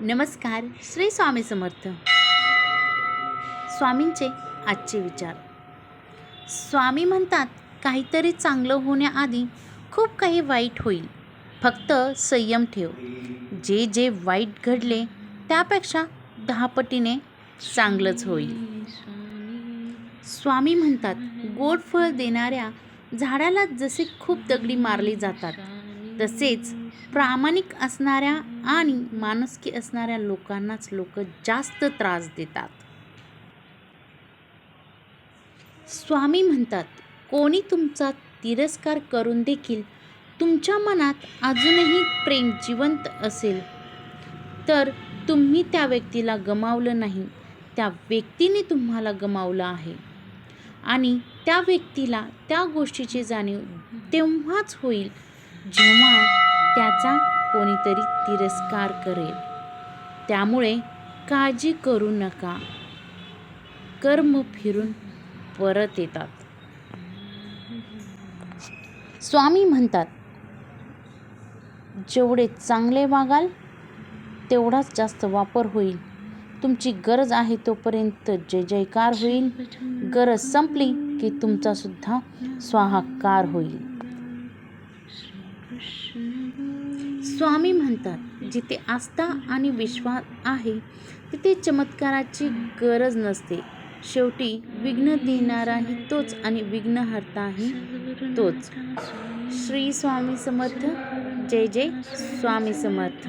नमस्कार श्री स्वामी समर्थ. स्वामींचे आजचे विचार. स्वामी म्हणतात काहीतरी चांगलं होण्याआधी खूप काही वाईट होईल. फक्त संयम ठेव. जे जे वाईट घडले त्यापेक्षा दहापटीने चांगलंच होईल. स्वामी म्हणतात गोड फळ देणाऱ्या झाडाला जसे खूप दगडी मारली जातात तसेच प्रामाणिक असणाऱ्या आणि माणुसकी असणाऱ्या लोकांनाच लोक जास्त त्रास देतात. स्वामी म्हणतात कोणी तुमचा तिरस्कार करून देखील तुमच्या मनात अजूनही प्रेम जिवंत असेल तर तुम्ही त्या व्यक्तीला गमावलं नाही. त्या व्यक्तीने तुम्हाला गमावलं आहे. आणि त्या व्यक्तीला त्या गोष्टीची जाणीव तेव्हाच होईल जेव्हा त्याचा कोणीतरी तिरस्कार करेल त्यामुळे काळजी करू नका. कर्म फिरून परत येतात. स्वामी म्हणतात जेवढे चांगले वागाल तेवढाच जास्त वापर होईल. तुमची गरज आहे तोपर्यंत जय जयकार होईल. गरज संपली की तुमचा सुद्धा स्वाहाकार होईल. स्वामी म्हणतात जिथे आस्था आणि विश्वास आहे तिथे चमत्काराची गरज नसते. शेवटी विघ्न देणाराही तोच आणि विघ्नहर्ताही तोच. श्री स्वामी समर्थ. जय जय स्वामी समर्थ.